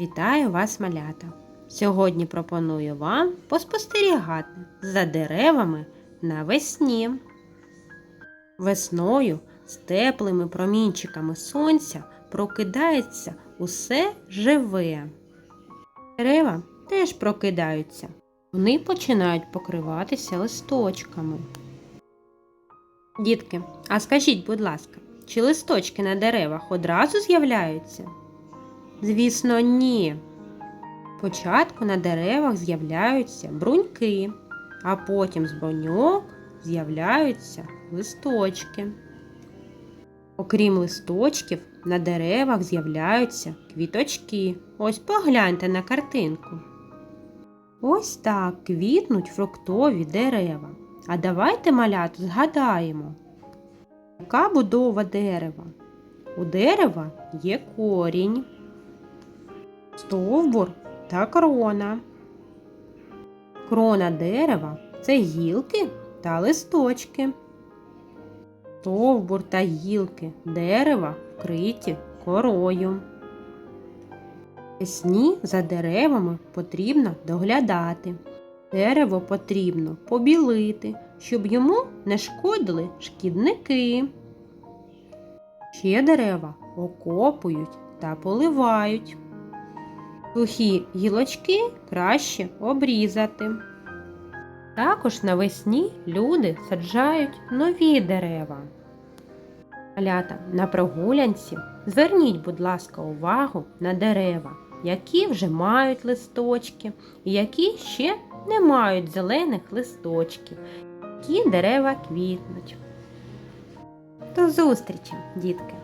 Вітаю вас, малята! Сьогодні пропоную вам поспостерігати за деревами навесні. Весною з теплими промінчиками сонця прокидається усе живе. Дерева теж прокидаються. Вони починають покриватися листочками. Дітки, а скажіть, будь ласка, чи листочки на деревах одразу з'являються? Звісно, ні. Спочатку на деревах з'являються бруньки, а потім з бруньок з'являються листочки. Окрім листочків, на деревах з'являються квіточки. Ось погляньте на картинку. Ось так квітнуть фруктові дерева. А давайте маляту згадаємо. Яка будова дерева? У дерева є корінь, стовбур та крона. Крона дерева це гілки та листочки. Стовбур та гілки дерева вкриті корою. Весні за деревами потрібно доглядати. Дерево потрібно побілити, щоб йому не шкодили шкідники. Ще дерева окопують та поливають. Сухі гілочки краще обрізати. Також навесні люди саджають нові дерева. Малята, на прогулянці зверніть, будь ласка, увагу на дерева, які вже мають листочки і які ще не мають зелених листочків, які дерева квітнуть. До зустрічі, дітки!